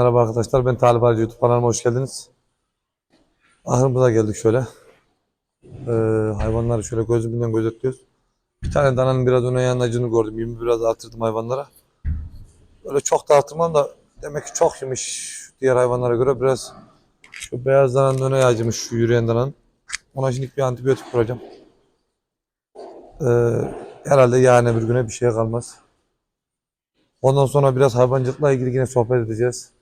Merhaba arkadaşlar ben Talip Arıcı YouTube kanalıma hoş geldiniz. Ahırımıza geldik şöyle. Ee, hayvanları şöyle gözümüzden gözetliyoruz. Bir tane dananın biraz öne yanacını gördüm. Yemi biraz artırdım hayvanlara. Böyle çok da artırmam da demek ki çok yemiş diğer hayvanlara göre biraz şu beyaz dananın öne yağcımış şu yürüyen dananın. Ona şimdi bir antibiyotik vuracağım. Ee, herhalde yani bir güne bir şey kalmaz. Ondan sonra biraz hayvancılıkla ilgili yine sohbet edeceğiz.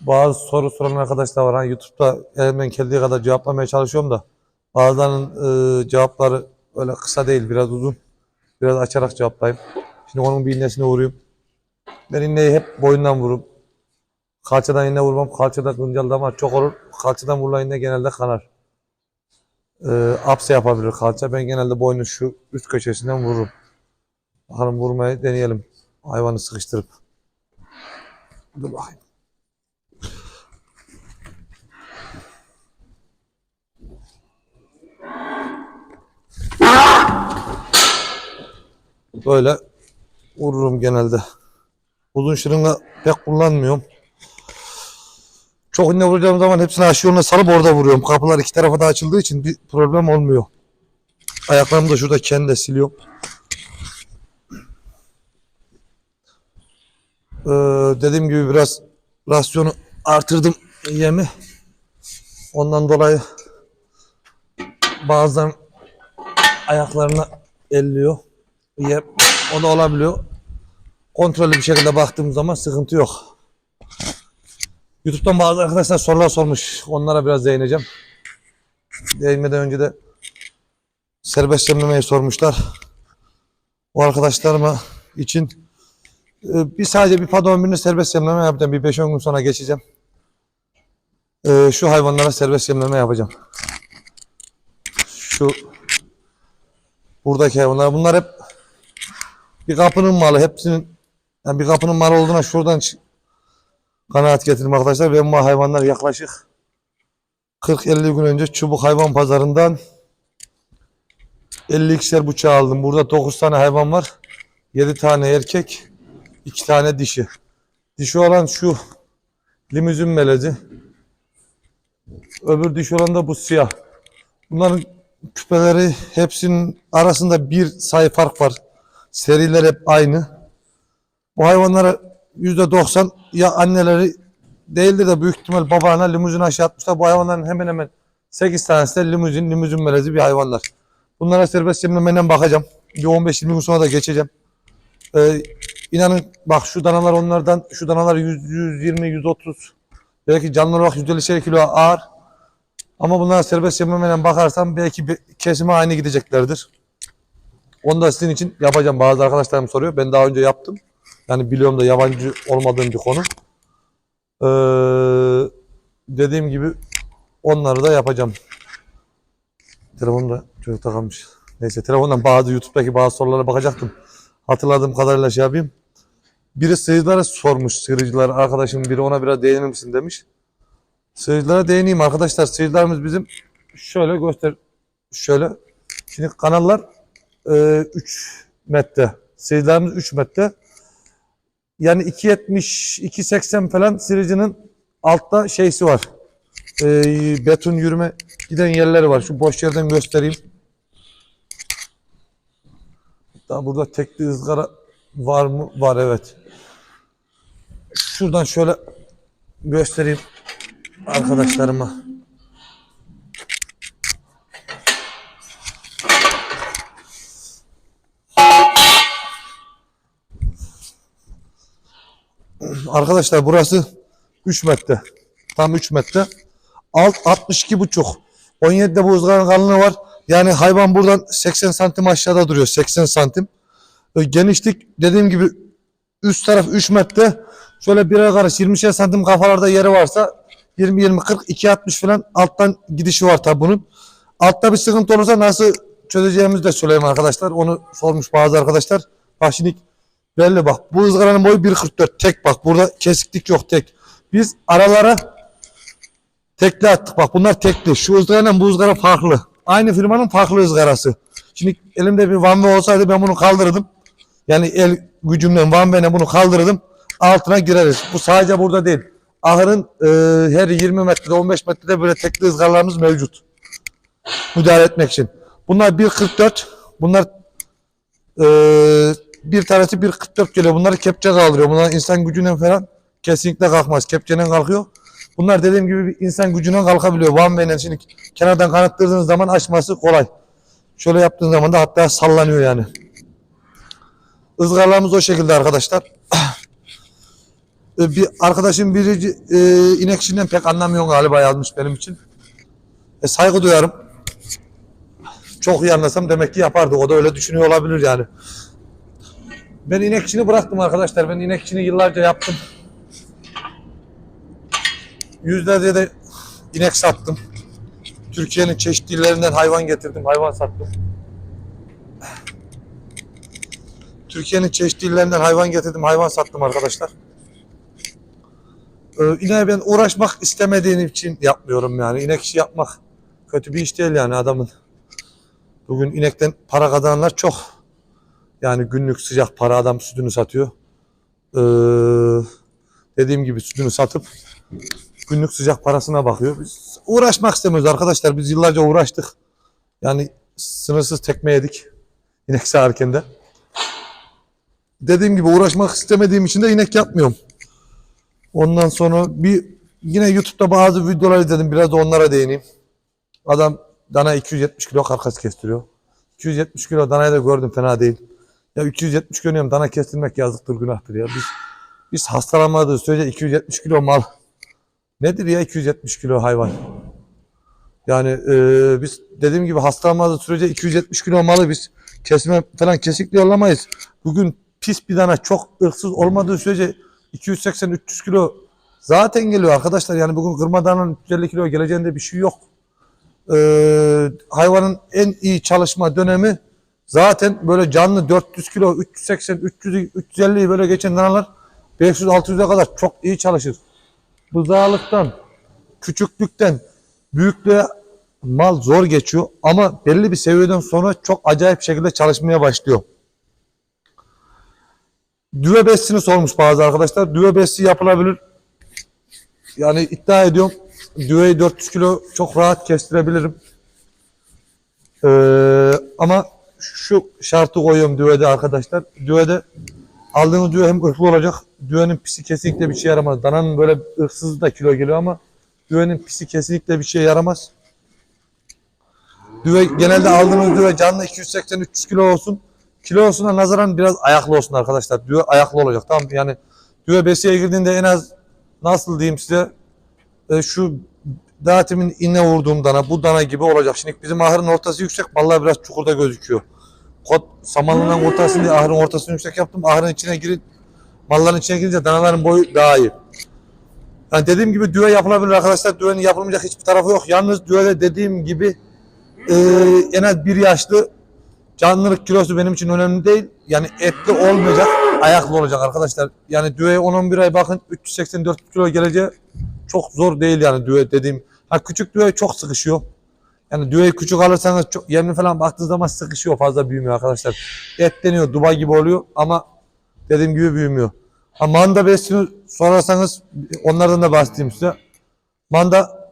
Bazı soru soran arkadaşlar var. Hani YouTube'da elimden geldiği kadar cevaplamaya çalışıyorum da bazılarının e, cevapları öyle kısa değil, biraz uzun. Biraz açarak cevaplayayım. Şimdi onun bir innesine vurayım. Ben inneyi hep boyundan vururum. Kalçadan inne vurmam. Kalçada damar çok olur. Kalçadan vurulan inne genelde kanar. E, apse yapabilir kalça. Ben genelde boynun şu üst köşesinden vururum. Bakalım vurmayı deneyelim. Hayvanı sıkıştırıp. Dur bakayım. Böyle vururum genelde. Uzun şırınga pek kullanmıyorum. Çok inne vuracağım zaman hepsini aşı yoluna salıp orada vuruyorum. Kapılar iki tarafa da açıldığı için bir problem olmuyor. Ayaklarımı da şurada kendi siliyorum. Ee, dediğim gibi biraz rasyonu artırdım yemi. Ondan dolayı bazen ayaklarına elliyor. Yem, o da olabiliyor. Kontrollü bir şekilde baktığım zaman sıkıntı yok. YouTube'dan bazı arkadaşlar sorular sormuş. Onlara biraz değineceğim. Değinmeden önce de serbest yemlemeyi sormuşlar. O arkadaşlarıma için ee, bir sadece bir padon birini serbest yemleme yapacağım. Bir 5-10 gün sonra geçeceğim. Ee, şu hayvanlara serbest yemleme yapacağım. Şu buradaki hayvanlar bunlar hep bir kapının malı. Hepsinin yani bir kapının malı olduğuna şuradan kanaat getirdim arkadaşlar. Ben bu hayvanlar yaklaşık 40-50 gün önce çubuk hayvan pazarından 52'şer bıçağı aldım. Burada 9 tane hayvan var. 7 tane erkek. İki tane dişi. Dişi olan şu limuzin melezi. Öbür dişi olan da bu siyah. Bunların küpeleri hepsinin arasında bir sayı fark var. Seriler hep aynı. Bu hayvanlara yüzde doksan ya anneleri değildir de büyük ihtimal babalarına limuzin aşağı atmışlar. Bu hayvanların hemen hemen 8 tanesi de limuzin, limuzin melezi bir hayvanlar. Bunlara serbest yemlemeden bakacağım. Bir 15-20 gün sonra da geçeceğim. Ee, İnanın bak şu danalar onlardan şu danalar 100, 120 130 belki canlı olarak 150 kilo ağır. Ama bunlara serbest yemlemeyle bakarsam belki bir kesime aynı gideceklerdir. Onu da sizin için yapacağım. Bazı arkadaşlarım soruyor. Ben daha önce yaptım. Yani biliyorum da yabancı olmadığım bir konu. Ee, dediğim gibi onları da yapacağım. Telefonum da çocukta kalmış. Neyse telefondan bazı YouTube'daki bazı sorulara bakacaktım. Hatırladığım kadarıyla şey yapayım. Biri sığırlara sormuş sığırcılar arkadaşım biri ona biraz değinir misin demiş. Sığırcılara değineyim arkadaşlar. Sığırlarımız bizim şöyle göster şöyle. Şimdi kanallar e, 3 metre. Sığırlarımız 3 metre. Yani 2.70 2.80 falan sığırcının altta şeysi var. E, beton yürüme giden yerleri var. Şu boş yerden göstereyim. Daha burada tekli ızgara var mı? Var evet. Şuradan şöyle göstereyim arkadaşlarıma. Arkadaşlar burası 3 metre. Tam 3 metre. Alt 62 buçuk. 17'de bu ızgaranın kalınlığı var. Yani hayvan buradan 80 santim aşağıda duruyor. 80 santim. Genişlik dediğim gibi üst taraf 3 metre. Şöyle birer karış 20'şer santim kafalarda yeri varsa 20 20 40 2 60 falan alttan gidişi var tabi bunun. Altta bir sıkıntı olursa nasıl çözeceğimizi de söyleyeyim arkadaşlar. Onu sormuş bazı arkadaşlar. Bak şimdi belli bak. Bu ızgaranın boyu 1.44 tek bak. Burada kesiklik yok tek. Biz aralara tekli attık. Bak bunlar tekli. Şu ızgarayla bu ızgara farklı. Aynı firmanın farklı ızgarası. Şimdi elimde bir Van Ve olsaydı ben bunu kaldırırdım. Yani el gücümle Van Ve'ne bunu kaldırırdım. Altına gireriz. Bu sadece burada değil. ahırın e, her 20 metrede 15 metrede böyle tekli ızgaralarımız mevcut. Müdahale etmek için. Bunlar 1.44. Bunlar e, bir tanesi 1.44 geliyor. Bunları kepçe kaldırıyor. Bunlar insan gücünden falan kesinlikle kalkmaz. Kepçeden kalkıyor. Bunlar dediğim gibi bir insan gücünden kalkabiliyor. One Way'den şimdi kenardan kanattırdığınız zaman açması kolay. Şöyle yaptığın zaman da hatta sallanıyor yani. Izgaralarımız o şekilde arkadaşlar. Ee, bir arkadaşım biri e, inek işinden pek anlamıyor galiba yazmış benim için. E, saygı duyarım. Çok iyi anlasam demek ki yapardı. O da öyle düşünüyor olabilir yani. Ben inek işini bıraktım arkadaşlar. Ben inek işini yıllarca yaptım. Yüzlerce de inek sattım. Türkiye'nin çeşitli illerinden hayvan getirdim, hayvan sattım. Türkiye'nin çeşitli illerinden hayvan getirdim, hayvan sattım arkadaşlar. Ee, ben uğraşmak istemediğim için yapmıyorum yani. İnek işi yapmak kötü bir iş değil yani adamın. Bugün inekten para kazananlar çok. Yani günlük sıcak para adam sütünü satıyor. Ee, dediğim gibi sütünü satıp günlük sıcak parasına bakıyor. Biz uğraşmak istemiyoruz arkadaşlar. Biz yıllarca uğraştık. Yani sınırsız tekme yedik. İnek sağarken de. Dediğim gibi uğraşmak istemediğim için de inek yapmıyorum. Ondan sonra bir yine YouTube'da bazı videolar izledim. Biraz da onlara değineyim. Adam dana 270 kilo karkas kestiriyor. 270 kilo danayı da gördüm fena değil. Ya 270 kilo diyorum, dana kestirmek yazıktır günahtır ya. Biz biz hastalanmadığı sürece 270 kilo mal Nedir ya 270 kilo hayvan? Yani e, biz dediğim gibi hastalanmadığı sürece 270 kilo malı biz kesme falan kesikli yollamayız. Bugün pis bir dana çok ırksız olmadığı sürece 280-300 kilo zaten geliyor arkadaşlar. Yani bugün kırma dananın 350 kilo geleceğinde bir şey yok. E, hayvanın en iyi çalışma dönemi zaten böyle canlı 400 kilo, 380, 300, 350'yi böyle geçen danalar 500-600'e kadar çok iyi çalışır bızağılıktan, küçüklükten büyüklüğe mal zor geçiyor ama belli bir seviyeden sonra çok acayip şekilde çalışmaya başlıyor. Düve besini sormuş bazı arkadaşlar. Düve besi yapılabilir. Yani iddia ediyorum düveyi 400 kilo çok rahat kestirebilirim. Ee, ama şu şartı koyuyorum düvede arkadaşlar. Düvede Aldığınız düve hem ırklı olacak. Düvenin pisi kesinlikle bir şey yaramaz. Dananın böyle ırksız da kilo geliyor ama düvenin pisi kesinlikle bir şey yaramaz. Düve genelde aldığınız düve canlı 280-300 kilo olsun. Kilo olsuna nazaran biraz ayaklı olsun arkadaşlar. Düve ayaklı olacak. Tamam yani düve besiye girdiğinde en az nasıl diyeyim size e, şu dağıtımın inne vurduğum dana bu dana gibi olacak. Şimdi bizim ahırın ortası yüksek. Vallahi biraz çukurda gözüküyor. Kot, samanlığından kurtarsın diye ahırın ortasını yüksek yaptım. Ahırın içine girin. Malların içine girince danaların boyu daha iyi. Yani dediğim gibi düve yapılabilir arkadaşlar. Düvenin yapılmayacak hiçbir tarafı yok. Yalnız düvede dediğim gibi e, en az bir yaşlı canlılık kilosu benim için önemli değil. Yani etli olmayacak, ayaklı olacak arkadaşlar. Yani düveye 10-11 ay bakın 384 kilo geleceği çok zor değil yani düve dediğim. Ha küçük düve çok sıkışıyor. Yani düveyi küçük alırsanız çok yemli falan baktığınız zaman sıkışıyor fazla büyümüyor arkadaşlar. Et deniyor Dubai gibi oluyor ama dediğim gibi büyümüyor. Ha manda besini sorarsanız onlardan da bahsedeyim size. Manda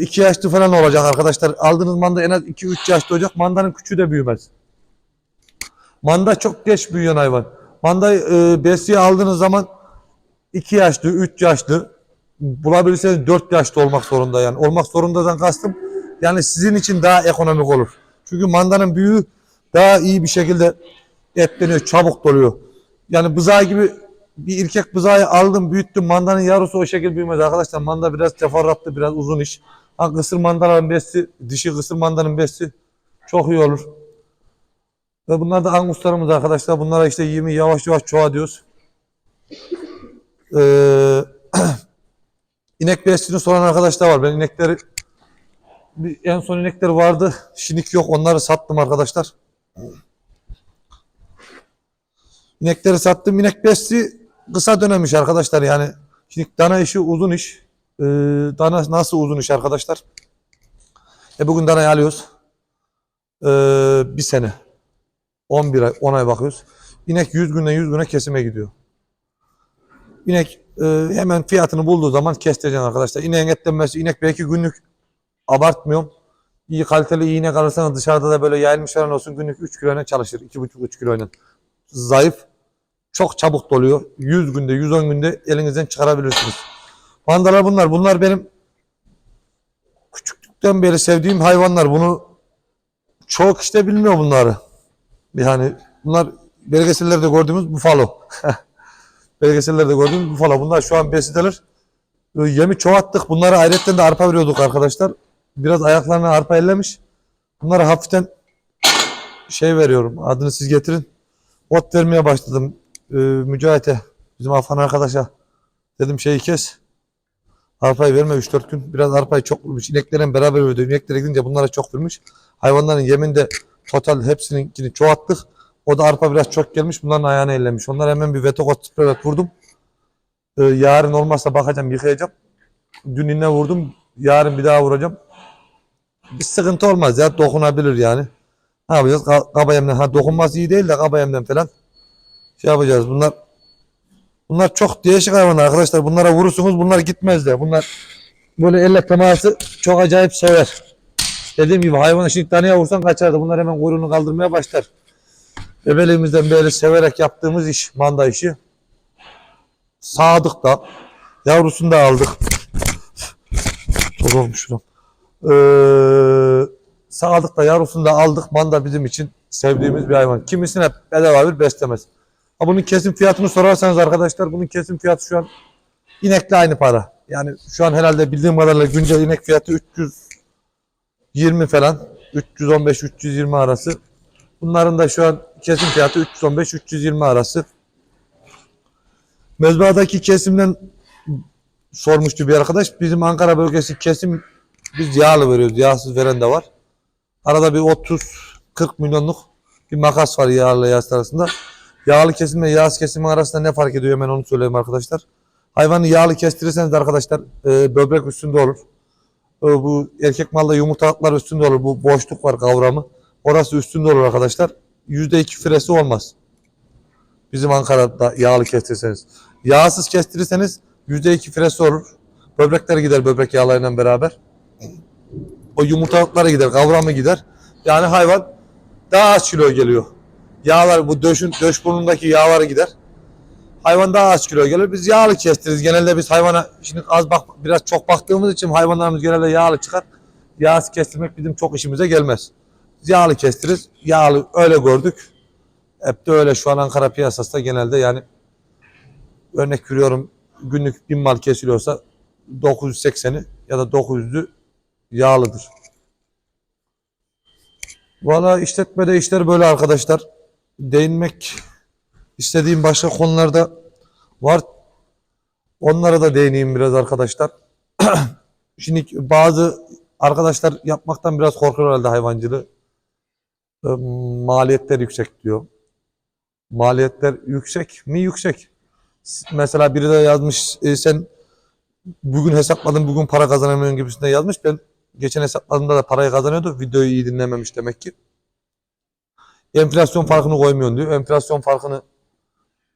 2 e, yaşlı falan olacak arkadaşlar. Aldığınız manda en az 2-3 yaşlı olacak. Mandanın küçüğü de büyümez. Manda çok geç büyüyen hayvan. Manda e, besiye aldığınız zaman 2 yaşlı, 3 yaşlı bulabilirseniz 4 yaşlı olmak zorunda yani. Olmak zorundadan kastım yani sizin için daha ekonomik olur. Çünkü mandanın büyüğü daha iyi bir şekilde etleniyor, çabuk doluyor. Yani bızağı gibi bir erkek bızağı aldım, büyüttüm. Mandanın yavrusu o şekilde büyümez arkadaşlar. Manda biraz teferruatlı, biraz uzun iş. Ha kısır mandaların besi, dişi kısır mandanın besi çok iyi olur. Ve bunlar da anguslarımız arkadaşlar. Bunlara işte yemi yavaş yavaş çoğa diyoruz. Ee, inek besini soran arkadaşlar var. Ben inekleri bir en son inekler vardı. Şinik yok. Onları sattım arkadaşlar. İnekleri sattım. İnek besi kısa dönemiş arkadaşlar. Yani şimdi dana işi uzun iş. Ee, dana nasıl uzun iş arkadaşlar? E bugün danayı alıyoruz. Ee, bir sene. 11 ay, 10 ay bakıyoruz. İnek 100 günden 100 güne kesime gidiyor. İnek e, hemen fiyatını bulduğu zaman kestireceksin arkadaşlar. İneğin etlenmesi, inek belki günlük abartmıyorum. İyi kaliteli inek alırsanız dışarıda da böyle yayılmış falan olsun günlük 3 kiloyla çalışır. 2,5-3 kiloyla. Zayıf. Çok çabuk doluyor. 100 günde, 110 günde elinizden çıkarabilirsiniz. Mandalar bunlar. Bunlar benim küçüklükten beri sevdiğim hayvanlar. Bunu çok işte bilmiyor bunları. Yani bunlar belgesellerde gördüğümüz bufalo. belgesellerde gördüğümüz bufalo. Bunlar şu an besideler. Ee, Yemi çoğalttık. Bunlara ayrıca de arpa veriyorduk arkadaşlar. Biraz ayaklarına arpa ellemiş. Bunlara hafiften şey veriyorum. Adını siz getirin. Ot vermeye başladım. Ee, Mücahit'e. Bizim Afgan arkadaşa. Dedim şeyi kes. Arpayı verme 3-4 gün. Biraz arpayı çok vurmuş. İneklerin beraber verdi. İneklere gidince bunlara çok vurmuş. Hayvanların yeminde total hepsininkini çoğalttık. O da arpa biraz çok gelmiş. Bunların ayağını ellemiş. Onlar hemen bir vetokot spreylet vurdum. Ee, yarın olmazsa bakacağım yıkayacağım. Dün yine vurdum. Yarın bir daha vuracağım. Bir sıkıntı olmaz ya. Dokunabilir yani. Ne yapacağız? Ka- Kaba yemden. Ha dokunması iyi değil de kaba yemden falan. Şey yapacağız. Bunlar bunlar çok değişik hayvanlar arkadaşlar. Bunlara vurursunuz bunlar gitmez de. Bunlar böyle elle teması çok acayip sever. Dediğim gibi hayvanı şimdi taneye vursan kaçardı. Bunlar hemen kuyruğunu kaldırmaya başlar. Bebeliğimizden beri severek yaptığımız iş, manda işi. Sadık da, yavrusunu da aldık. Çok olmuş şuram. Ee, Sadık da yavrusunu da aldık. Manda bizim için sevdiğimiz bir hayvan. Kimisine bedava bir beslemez. Ha bunun kesim fiyatını sorarsanız arkadaşlar bunun kesim fiyatı şu an inekle aynı para. Yani şu an herhalde bildiğim kadarıyla güncel inek fiyatı 320 falan. 315-320 arası. Bunların da şu an kesim fiyatı 315-320 arası. Mezbahadaki kesimden sormuştu bir arkadaş. Bizim Ankara bölgesi kesim biz yağlı veriyoruz. Yağsız veren de var. Arada bir 30-40 milyonluk bir makas var yağlı yağsız arasında. Yağlı kesimle yağsız kesimin arasında ne fark ediyor hemen onu söyleyeyim arkadaşlar. Hayvanı yağlı kestirirseniz arkadaşlar e, böbrek üstünde olur. E, bu erkek malda yumurtalıklar üstünde olur. Bu boşluk var kavramı. Orası üstünde olur arkadaşlar. %2 firesi olmaz. Bizim Ankara'da yağlı kestirirseniz. Yağsız kestirirseniz %2 firesi olur. Böbrekler gider böbrek yağlarıyla beraber. O yumurtalıklara gider, kavramı gider. Yani hayvan daha az kilo geliyor. Yağlar bu döşün döş burnundaki yağları gider. Hayvan daha az kilo gelir. Biz yağlı kestiririz. Genelde biz hayvana şimdi az bak biraz çok baktığımız için hayvanlarımız genelde yağlı çıkar. Yağsız kestirmek bizim çok işimize gelmez. Yağlı kestiririz. Yağlı öyle gördük. Hep de öyle şu an Ankara piyasasında genelde yani örnek veriyorum günlük bin mal kesiliyorsa 980'i ya da 900'ü yağlıdır. Valla işletmede işler böyle arkadaşlar. Değinmek istediğim başka konularda var. Onlara da değineyim biraz arkadaşlar. Şimdi bazı arkadaşlar yapmaktan biraz korkuyor herhalde hayvancılığı. Maliyetler yüksek diyor. Maliyetler yüksek mi? Yüksek. Mesela biri de yazmış e, sen bugün hesapladın bugün para kazanamıyorsun gibisinde yazmış. Ben geçen hesapladığımda da parayı kazanıyordu. Videoyu iyi dinlememiş demek ki. Enflasyon farkını koymuyorsun diyor. Enflasyon farkını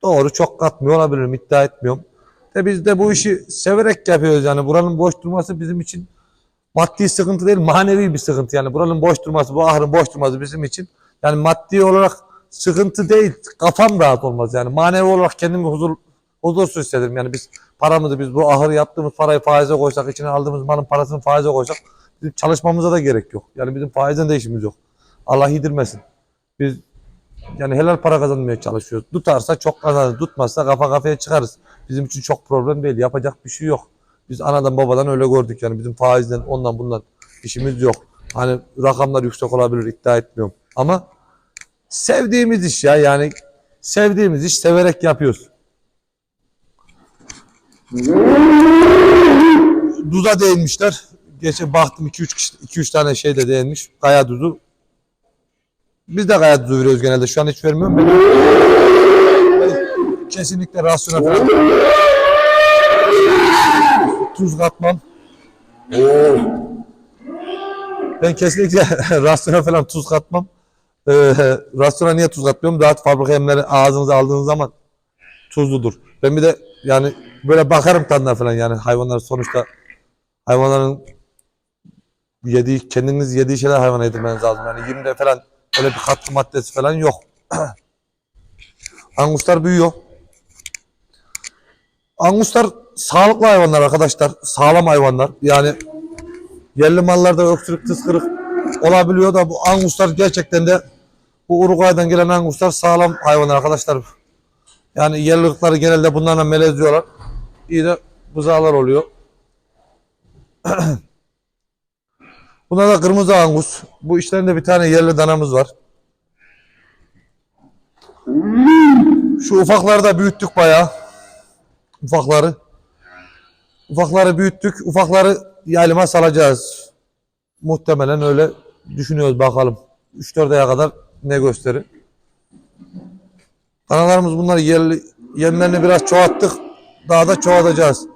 doğru çok katmıyor olabilirim. iddia etmiyorum. De biz de bu işi severek yapıyoruz yani. Buranın boş durması bizim için maddi sıkıntı değil manevi bir sıkıntı. Yani buranın boş durması, bu ahırın boş durması bizim için yani maddi olarak sıkıntı değil. Kafam rahat olmaz yani. Manevi olarak kendimi huzur huzursuz hissederim. Yani biz paramızı biz bu ahır yaptığımız parayı faize koysak, içine aldığımız malın parasını faize koysak bizim çalışmamıza da gerek yok. Yani bizim faizden de işimiz yok. Allah yedirmesin. Biz yani helal para kazanmaya çalışıyoruz. Tutarsa çok kazanırız. Tutmazsa kafa kafaya çıkarız. Bizim için çok problem değil. Yapacak bir şey yok. Biz anadan babadan öyle gördük yani bizim faizden ondan bundan işimiz yok. Hani rakamlar yüksek olabilir iddia etmiyorum. Ama sevdiğimiz iş ya yani sevdiğimiz iş severek yapıyoruz. Duza değinmişler. Geçen baktım 2-3 kişi 2-3 tane şey de değinmiş. Kaya duzu. Biz de kaya duzu veriyoruz genelde. Şu an hiç vermiyorum. Kesinlikle rasyonel. 400 katman. Oo. Ben kesinlikle rasyona falan tuz katmam. Ee, rasyona niye tuz katmıyorum? Rahat fabrika yemleri ağzınıza aldığınız zaman tuzludur. Ben bir de yani böyle bakarım tadına falan yani hayvanlar sonuçta hayvanların yediği, kendiniz yediği şeyler hayvan yedirmeniz lazım. Yani 20'de falan öyle bir katkı maddesi falan yok. Anguslar büyüyor. Anguslar sağlıklı hayvanlar arkadaşlar. Sağlam hayvanlar. Yani yerli mallarda öksürük, tıskırık olabiliyor da bu anguslar gerçekten de bu Uruguay'dan gelen anguslar sağlam hayvanlar arkadaşlar. Yani yerli genelde bunlarla melezliyorlar. İyi de buzağlar oluyor. Bunlar da kırmızı angus. Bu işlerinde bir tane yerli danamız var. Şu ufakları da büyüttük bayağı. Ufakları. Ufakları büyüttük. Ufakları yaylıma salacağız. Muhtemelen öyle düşünüyoruz bakalım. 3-4 aya kadar ne gösterir. Analarımız bunları yerli, yemlerini biraz çoğalttık. Daha da çoğaltacağız.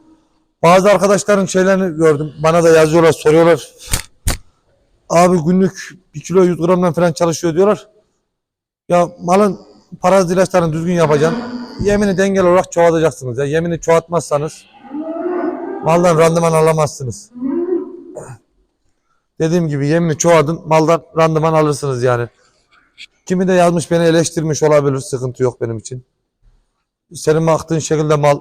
Bazı arkadaşların şeylerini gördüm. Bana da yazıyorlar, soruyorlar. Abi günlük 1 kilo 100 gramdan falan çalışıyor diyorlar. Ya malın parazit ilaçlarını düzgün yapacaksın. Yemini dengeli olarak çoğaltacaksınız. Ya yemini çoğaltmazsanız maldan randıman alamazsınız. Dediğim gibi yemini çoğaltın, maldan randıman alırsınız yani. Kimi de yazmış beni eleştirmiş olabilir. Sıkıntı yok benim için. Senin baktığın şekilde mal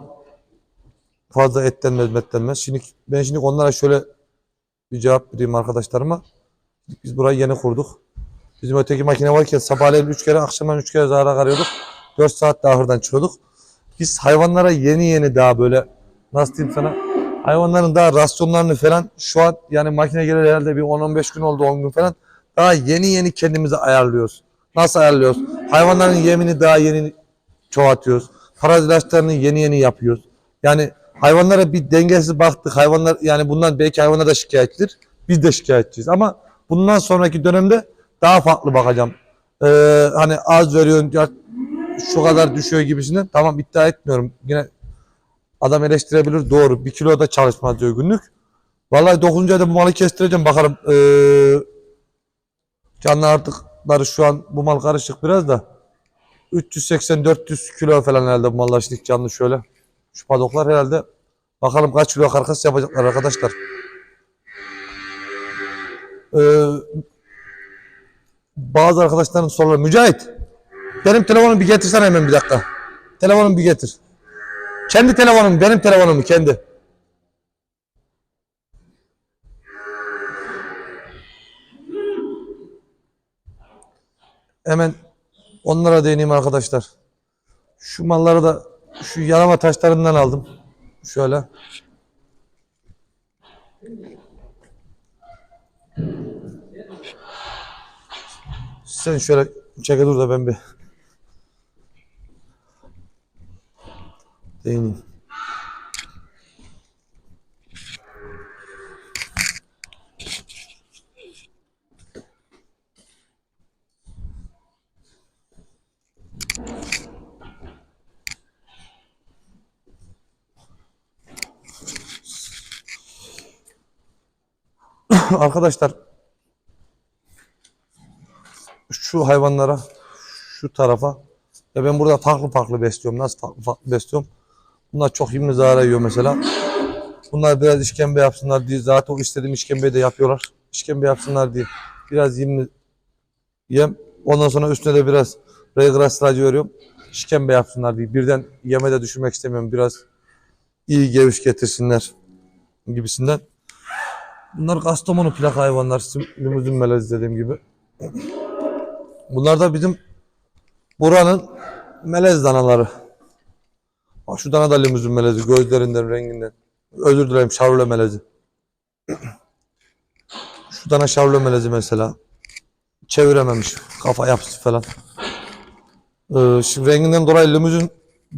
fazla etlenmez metlenmez. Şimdi ben şimdi onlara şöyle bir cevap vereyim arkadaşlarıma. Biz burayı yeni kurduk. Bizim öteki makine varken sabahleyin 3 kere akşamdan 3 kere zahara karıyorduk. 4 saat de ahırdan çıkıyorduk. Biz hayvanlara yeni yeni daha böyle nasıl diyeyim sana hayvanların daha rasyonlarını falan şu an yani makine geleli herhalde bir 10-15 gün oldu 10 gün falan daha yeni yeni kendimizi ayarlıyoruz. Nasıl ayarlıyoruz? Hayvanların yemini daha yeni çoğaltıyoruz. Parazit ilaçlarını yeni yeni yapıyoruz. Yani hayvanlara bir dengesiz baktık. Hayvanlar yani bundan belki hayvana da şikayetçidir. Biz de şikayetçiyiz ama bundan sonraki dönemde daha farklı bakacağım. Ee, hani az veriyorsun şu kadar düşüyor gibisinden. Tamam iddia etmiyorum. Yine adam eleştirebilir doğru. Bir kilo da çalışmaz diyor günlük. Vallahi 9. ayda bu malı kestireceğim bakalım. Ee, canlı artıkları şu an bu mal karışık biraz da. 380-400 kilo falan herhalde bu mallar şimdi canlı şöyle. Şu padoklar herhalde bakalım kaç kilo karkas yapacaklar arkadaşlar. Ee, bazı arkadaşların soruları Mücahit benim telefonumu bir getirsene hemen bir dakika. Telefonumu bir getir. Kendi telefonum benim telefonumu kendi. Hemen onlara değineyim arkadaşlar. Şu malları da şu yalama taşlarından aldım. Şöyle. Sen şöyle çeke dur da ben bir değineyim. Arkadaşlar şu hayvanlara şu tarafa ya ben burada farklı farklı besliyorum. Nasıl farklı farklı besliyorum? Bunlar çok yemli zarar yiyor mesela. Bunlar biraz işkembe yapsınlar diye zaten o istediğim işkembeyi de yapıyorlar. İşkembe yapsınlar diye biraz yemli yem. Ondan sonra üstüne de biraz regras ilacı veriyorum. İşkembe yapsınlar diye. Birden yeme de düşürmek istemiyorum. Biraz iyi geviş getirsinler gibisinden. Bunlar Kastamonu plak hayvanlar. Limuzin melez dediğim gibi. Bunlar da bizim buranın melez danaları. Bak şu dana da limuzin melezi. Gözlerinden, renginden. Özür dilerim şarule melezi. Şu dana şarule melezi mesela. Çevirememiş. Kafa yapısı falan. Ee, şimdi renginden dolayı limuzin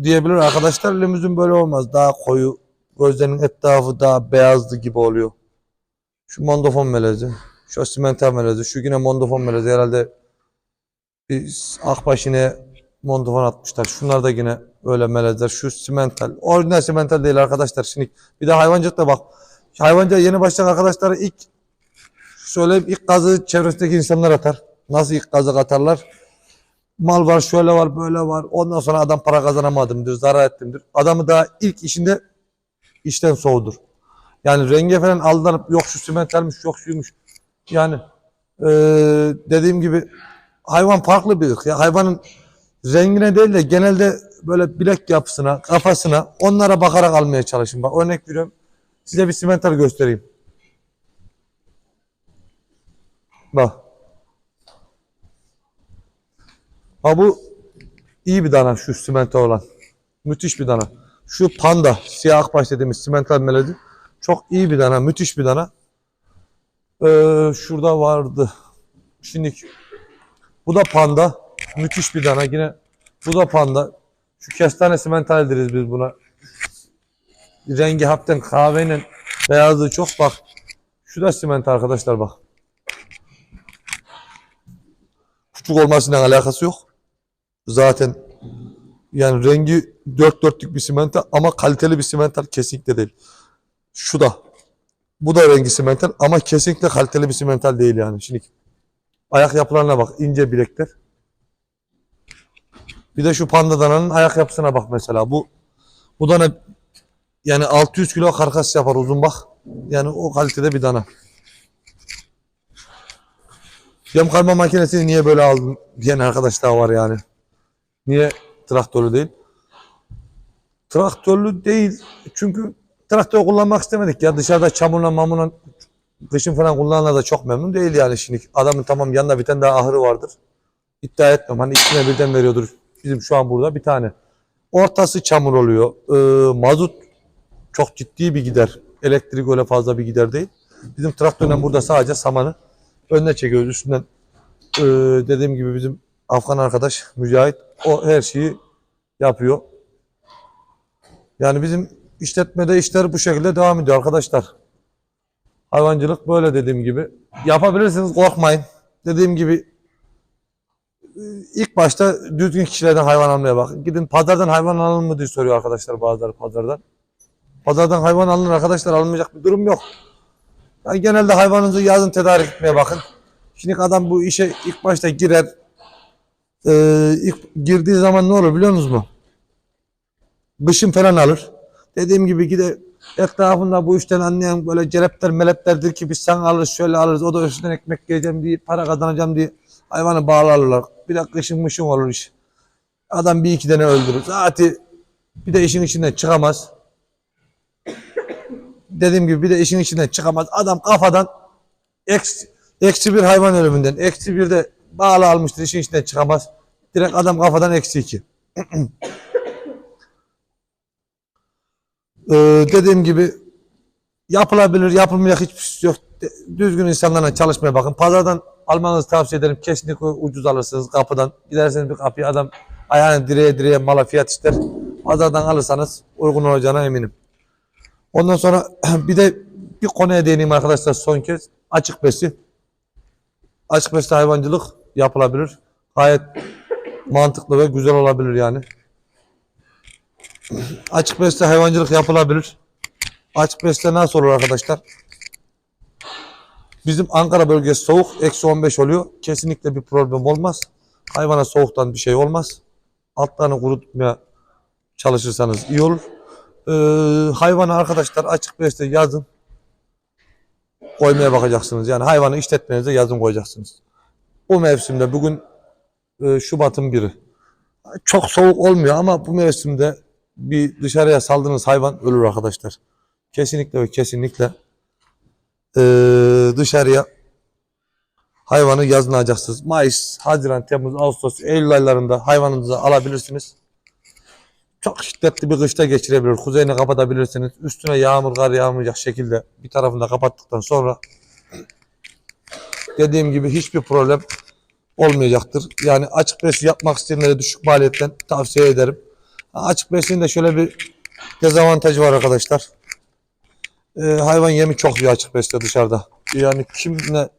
diyebilir arkadaşlar. Limuzin böyle olmaz. Daha koyu. Gözlerinin etrafı daha beyazlı gibi oluyor. Şu mondofon melezi. Şu simental melezi. Şu yine mondofon melezi. Herhalde bir akbaş yine mondofon atmışlar. Şunlar da yine öyle melezler. Şu simental. Orijinal simental değil arkadaşlar. Şimdi bir de hayvancılıkta bak. Hayvancılığa yeni başlayan arkadaşlar ilk söyleyeyim ilk gazı çevresindeki insanlar atar. Nasıl ilk gazı atarlar? mal var, şöyle var, böyle var. Ondan sonra adam para kazanamadımdır, zarar ettimdir. Adamı daha ilk işinde işten soğudur. Yani renge falan aldanıp yok şu simentalmiş, yok şuymuş. Yani eee, dediğim gibi hayvan farklı bir ırk. Ya hayvanın rengine değil de genelde böyle bilek yapısına, kafasına onlara bakarak almaya çalışın. Bak örnek veriyorum. Size bir simental göstereyim. Bak. Ha bu iyi bir dana şu simental olan. Müthiş bir dana. Şu panda, siyah akbaş dediğimiz simental melodi. Çok iyi bir dana, müthiş bir dana. Ee, şurada vardı. Şimdi bu da panda. Müthiş bir dana. Yine bu da panda. Şu kestane simental deriz biz buna. Rengi hafiften kahvenin beyazlığı çok bak. Şu da simental arkadaşlar bak. Küçük olmasıyla alakası yok. Zaten yani rengi dört dörtlük bir simental ama kaliteli bir simental kesinlikle değil. Şu da. Bu da rengi simental ama kesinlikle kaliteli bir simental değil yani. Şimdi ayak yapılarına bak. ince bilekler. Bir de şu panda dananın ayak yapısına bak mesela. Bu bu dana yani 600 kilo karkas yapar uzun bak. Yani o kalitede bir dana. Yem karma makinesini niye böyle aldın diyen arkadaş daha var yani. Niye traktörlü değil? Traktörlü değil. Çünkü traktör kullanmak istemedik ya. Dışarıda çamurla mamurla kışın falan kullananlar da çok memnun değil yani şimdi. Adamın tamam yanında bir tane daha ahırı vardır. İddia etmem. Hani ikisine birden veriyordur. Bizim şu an burada bir tane. Ortası çamur oluyor. Ee, mazot çok ciddi bir gider. Elektrik öyle fazla bir gider değil. Bizim traktörle burada sadece samanı önüne çekiyoruz. Üstünden ee, dediğim gibi bizim Afgan arkadaş Mücahit o her şeyi yapıyor. Yani bizim işletmede işler bu şekilde devam ediyor arkadaşlar. Hayvancılık böyle dediğim gibi. Yapabilirsiniz korkmayın. Dediğim gibi e, ilk başta düzgün kişilerden hayvan almaya bakın. Gidin pazardan hayvan alınır mı diye soruyor arkadaşlar bazıları pazardan. Pazardan hayvan alınır arkadaşlar alınmayacak bir durum yok. Yani genelde hayvanınızı yazın tedarik etmeye bakın. Şimdi adam bu işe ilk başta girer. Ee, ilk girdiği zaman ne olur biliyor musunuz mu? Kışın falan alır. Dediğim gibi gide etrafında bu işten anlayan böyle celepler meleplerdir ki biz sen alırız şöyle alırız o da üstünden ekmek yiyeceğim diye para kazanacağım diye hayvanı bağlarlar. Bir de kışın mışın olur iş. Adam bir iki tane öldürür. Zaten bir de işin içinden çıkamaz. Dediğim gibi bir de işin içinden çıkamaz. Adam kafadan eksi, eksi bir hayvan ölümünden, eksi bir de bağlı almıştır işin içinden çıkamaz. Direkt adam kafadan eksi iki. Ee, dediğim gibi yapılabilir, yapılmayacak hiçbir şey yok. Düzgün insanlarla çalışmaya bakın. Pazardan almanızı tavsiye ederim. Kesinlikle ucuz alırsınız kapıdan. Giderseniz bir kapıya adam ayağını direğe direğe mala fiyat ister. Pazardan alırsanız uygun olacağına eminim. Ondan sonra bir de bir konuya değineyim arkadaşlar son kez. Açık besi. Açık besi hayvancılık yapılabilir. Gayet mantıklı ve güzel olabilir yani. Açık besle hayvancılık yapılabilir. Açık besle nasıl olur arkadaşlar? Bizim Ankara bölgesi soğuk. Eksi 15 oluyor. Kesinlikle bir problem olmaz. Hayvana soğuktan bir şey olmaz. Altlarını kurutmaya çalışırsanız iyi olur. Ee, hayvanı arkadaşlar açık besle yazın koymaya bakacaksınız. Yani hayvanı işletmenize yazın koyacaksınız. Bu mevsimde bugün e, Şubat'ın biri. Çok soğuk olmuyor ama bu mevsimde bir dışarıya saldığınız hayvan ölür arkadaşlar. Kesinlikle ve kesinlikle e, dışarıya hayvanı yazın alacaksınız. Mayıs, Haziran, Temmuz, Ağustos, Eylül aylarında hayvanınızı alabilirsiniz. Çok şiddetli bir kışta geçirebilir. Kuzeyini kapatabilirsiniz. Üstüne yağmur, kar yağmayacak şekilde bir tarafını da kapattıktan sonra dediğim gibi hiçbir problem olmayacaktır. Yani açık besi yapmak isteyenlere düşük maliyetten tavsiye ederim. Açık besinin de şöyle bir dezavantajı var arkadaşlar. Ee, hayvan yemi çok yiyor açık besle dışarıda. Yani kim ne,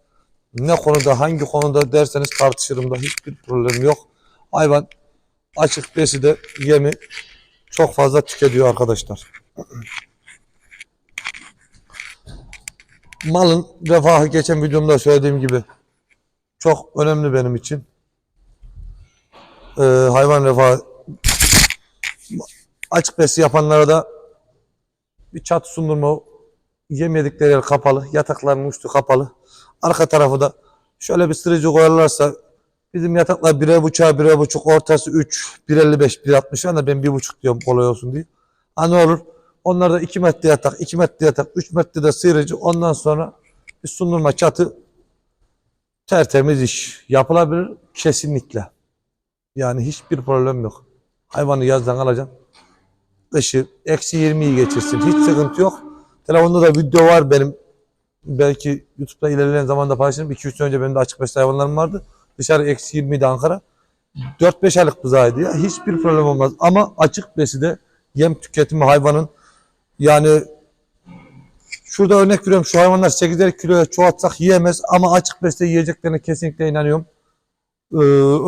ne konuda hangi konuda derseniz tartışırım da hiçbir problem yok. Hayvan açık besi de yemi çok fazla tüketiyor arkadaşlar. Malın refahı geçen videomda söylediğim gibi çok önemli benim için. e, hayvan refahı açık besi yapanlara da bir çatı sundurma yem yedikleri yer kapalı. Yatakların üstü kapalı. Arka tarafı da şöyle bir sırıcı koyarlarsa bizim yataklar 1'e buçuğa 1'e buçuk ortası 3 1.55 1.60 yani ben 1.5 diyorum kolay olsun diye. Ha ne olur onlar da 2 metre yatak 2 metre yatak 3 metre de sıyırıcı ondan sonra bir sundurma çatı tertemiz iş. Yapılabilir kesinlikle. Yani hiçbir problem yok. Hayvanı yazdan alacaksın. Kışı eksi 20'yi geçirsin. Hiç sıkıntı yok. Telefonda da video var benim. Belki YouTube'da ilerleyen zamanda paylaşırım. 2-3 sene önce benim de açık besle hayvanlarım vardı. Dışarı eksi 20'ydi Ankara. 4-5 aylık buzağıydı ya. Hiçbir problem olmaz. Ama açık besi de yem tüketimi hayvanın yani şurada örnek veriyorum şu hayvanlar 8'er kiloya çoğaltsak yiyemez ama açık beste yiyeceklerine kesinlikle inanıyorum. Ee,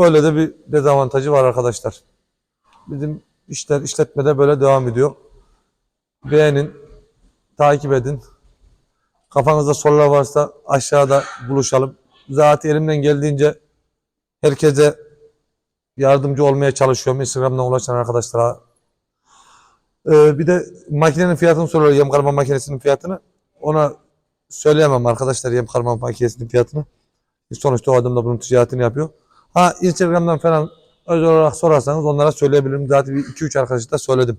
öyle de bir dezavantajı var arkadaşlar. Bizim işler işletmede böyle devam ediyor. Beğenin, takip edin. Kafanızda sorular varsa aşağıda buluşalım. Zaten elimden geldiğince herkese yardımcı olmaya çalışıyorum. Instagram'dan ulaşan arkadaşlara. Ee, bir de makinenin fiyatını soruyor yem karma makinesinin fiyatını. Ona söyleyemem arkadaşlar yem karma makinesinin fiyatını. Sonuçta o adam da bunun ticaretini yapıyor. Ha Instagram'dan falan özel olarak sorarsanız onlara söyleyebilirim. Zaten 2-3 arkadaşa da söyledim.